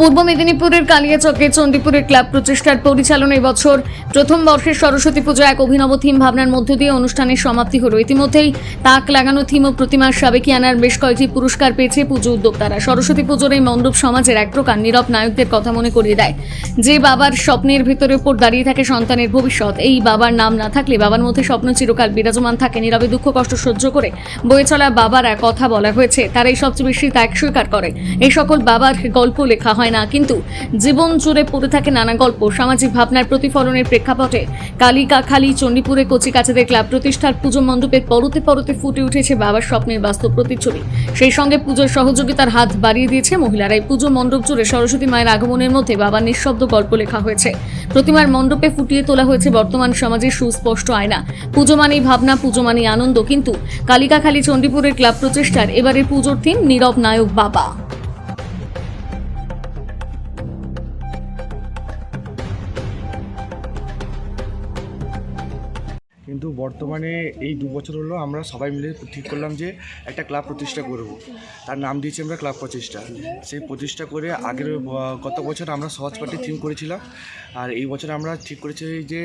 পূর্ব মেদিনীপুরের কালিয়াচকে চণ্ডীপুরের ক্লাব প্রচেষ্টার পরিচালনায় বছর প্রথম বর্ষের সরস্বতী পুজো এক অভিনব থিম ভাবনার মধ্য দিয়ে অনুষ্ঠানের সমাপ্তি হলো। ইতিমধ্যেই তাক লাগানো থিম ও প্রতিমার সাবেকিয়ানার বেশ কয়েকটি পুরস্কার পেয়েছে পুজো উদ্যোক্তারা। সরস্বতী পুজোর এই মণ্ডপ সমাজের এক প্রকার নীরব নায়কদের কথা মনে করিয়ে দেয়। যে বাবার স্বপ্নের ভেতরের উপর দাঁড়িয়ে থাকে সন্তানের ভবিষ্যৎ, এই বাবার নাম না থাকলে বাবার মধ্যে স্বপ্ন চিরকাল বিরাজমান থাকে। নীরবে দুঃখ, কষ্ট সহ্য করে বয়ে চলা বাবার এক কথা বলা হয়েছে। তারাই সবচেয়ে বেশি ত্যাগ স্বীকার করে। এই সকল বাবার গল্প লেখা হয় না। কিন্তু জীবন জুড়ে পড়ে থাকে নানা গল্প। সামাজিক ভাবনার প্রতিফলনের প্রেক্ষাপটে কালিকাখালী চণ্ডীপুরে কচি কাছাদের ক্লাব প্রতিষ্ঠার পুজো মণ্ডপের পরতে পরতে ফুটে উঠেছে বাবার স্বপ্নের বাস্তব প্রতিচ্ছবি। সেই সঙ্গে পুজোর সহযোগিতার হাত বাড়িয়ে দিয়েছে মহিলারা। এই পুজো মণ্ডপ জুড়ে সরস্বতী মায়ের আগমনের মধ্যে বাবার নিঃশব্দ গল্প লেখা হয়েছে। প্রতিমার মণ্ডপে ফুটিয়ে তোলা হয়েছে বর্তমান সমাজের সুস্পষ্ট আয়না। পুজো মানেই ভাবনা, পুজো মানেই আনন্দ। কিন্তু কালিকাখালী, চণ্ডীপুরের ক্লাব প্রচেষ্টার এবারের পুজোর থিম নীরব নায়ক বাবা। কিন্তু বর্তমানে এই দু বছর হলো আমরা সবাই মিলে ঠিক করলাম যে একটা ক্লাব প্রতিষ্ঠা করব। তার নাম দিয়েছি আমরা ক্লাব প্রতিষ্ঠা। সেই প্রতিষ্ঠা করে আগের গত বছর আমরা সহজ পার্টি থিম করেছিলাম। আর এই বছর আমরা ঠিক করেছি যে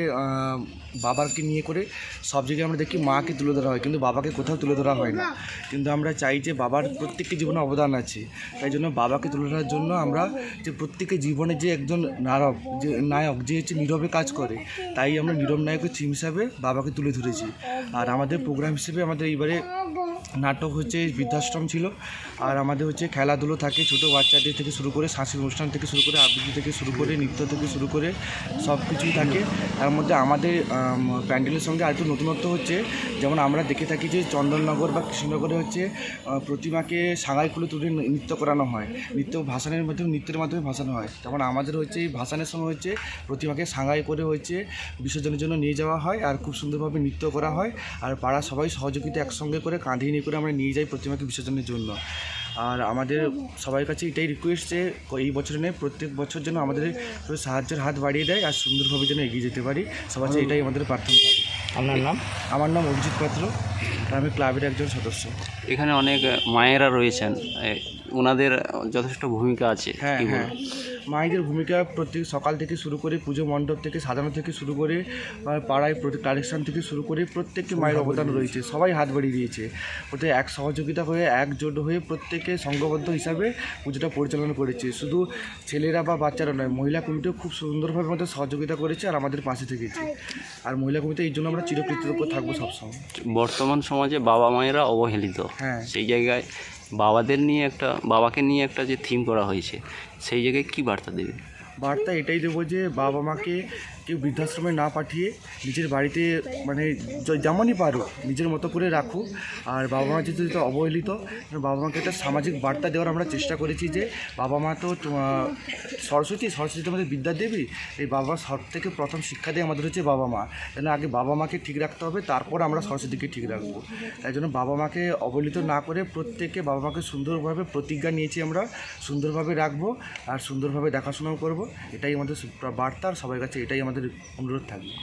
বাবাকে নিয়ে করে সব জায়গায় আমরা দেখি মাকে তুলে ধরা হয়, কিন্তু বাবাকে কোথাও তুলে ধরা হয় না। কিন্তু আমরা চাই যে বাবার প্রত্যেকটি জীবনে অবদান আছে। তাই জন্য বাবাকে তুলে ধরার জন্য আমরা যে প্রত্যেকের জীবনে যে একজন নায়ক, যে নায়ক, যে হচ্ছে নীরবে কাজ করে, তাই আমরা নীরব নায়কের থিম হিসাবে বাবাকে তুলে ধরেছি। আর আমাদের প্রোগ্রাম হিসেবে আমাদের এইবারে নাটক হচ্ছে বৃদ্ধাশ্রম ছিল। আর আমাদের হচ্ছে খেলাধুলো থাকে ছোটো বাচ্চাদের থেকে শুরু করে সাংস্কৃতিক অনুষ্ঠান থেকে শুরু করে আবৃত্তি থেকে শুরু করে নৃত্য থেকে শুরু করে সব কিছুই থাকে। তার মধ্যে আমাদের প্যান্ডেলের সঙ্গে আরেকটু নতুনত্ব হচ্ছে। যেমন আমরা দেখে থাকি যে চন্দননগর বা কৃষ্ণনগরে হচ্ছে প্রতিমাকে সাঙাই খুলে তুলে নৃত্য করানো হয়। নৃত্য ভাসানের মাধ্যমে নৃত্যের মাধ্যমে ভাসানো হয়। যেমন আমাদের হচ্ছে এই ভাসানের সময় হচ্ছে প্রতিমাকে সাঙাই করে হচ্ছে বিসর্জনের জন্য নিয়ে যাওয়া হয়। আর খুব সুন্দরভাবে নৃত্য করা হয়। আর পাড়া সবাই সহযোগিতা একসঙ্গে করে কাঁধে নিয়ে করে আমরা নিয়ে যাই প্রতিমাকে বিসর্জনের জন্য। আর আমাদের সবার কাছে এটাই রিকোয়েস্ট যে এই বছরে নেই প্রত্যেক বছর যেন আমাদের সাহায্যের হাত বাড়িয়ে দেয় আর সুন্দরভাবে যেন এগিয়ে যেতে পারি। সবার কাছে এটাই আমাদের প্রার্থনা। আপনার নাম? আমার নাম অভিজিৎ পাত্র। আর আমি ক্লাবের একজন সদস্য। এখানে অনেক মায়েরা রয়েছেন। ওনাদের যথেষ্ট ভূমিকা আছে হ্যাঁ হ্যাঁ? মায়েদের ভূমিকা প্রত্যেক সকাল থেকে শুরু করে পুজো মণ্ডপ থেকে সাজানো থেকে শুরু করে বা পাড়ায় কালেকশন থেকে শুরু করে প্রত্যেককে মায়ের অবদান রয়েছে। সবাই হাত বাড়িয়ে দিয়েছে। ওতে এক সহযোগিতা হয়ে একজোট হয়ে প্রত্যেকে সংঘবদ্ধ হিসাবে পুজোটা পরিচালনা করেছে। শুধু ছেলেরা বা বাচ্চারা নয় মহিলা কমিটিও খুব সুন্দরভাবে আমাদের সহযোগিতা করেছে আর আমাদের পাশে থেকেছে। আর মহিলা কমিটি এই জন্য আমরা চিরকৃতজ্ঞ থাকব সবসময়। বর্তমান সমাজে বাবা মায়েরা অবহেলিত। হ্যাঁ। সেই জায়গায় বাবাদের নিয়ে একটা, বাবাকে নিয়ে একটা যে থিম করা হয়েছে, সেই জায়গায় কী বার্তা দেবে? বার্তা এটাই দেবো যে বাবা মাকে কেউ বৃদ্ধাশ্রমে না পাঠিয়ে নিজের বাড়িতে মানে যেমনই পারো নিজের মতো করে রাখো আর বাবা মা যেহেতু যেহেতু অবহেলিত বাবা মাকে একটা সামাজিক বার্তা দেওয়ার আমরা চেষ্টা করেছি যে বাবা মা তো সরস্বতী সরস্বতী তো আমাদের বিদ্যা দেবী, এই বাবা সব থেকে প্রথম শিক্ষা দেয় আমাদের হচ্ছে বাবা মা। তাহলে আগে বাবা মাকে ঠিক রাখতে হবে, তারপর আমরা সরস্বতীকে ঠিক রাখব। তাই জন্য বাবা মাকে অবহেলিত না করে প্রত্যেককে বাবা মাকে সুন্দরভাবে প্রতিজ্ঞা নিয়েছি আমরা, সুন্দরভাবে রাখব আর সুন্দরভাবে দেখাশোনাও করব। এটাই আমাদের বার্তা, আর সবার কাছে এটাই আমাদের অনুরোধ থাকবে।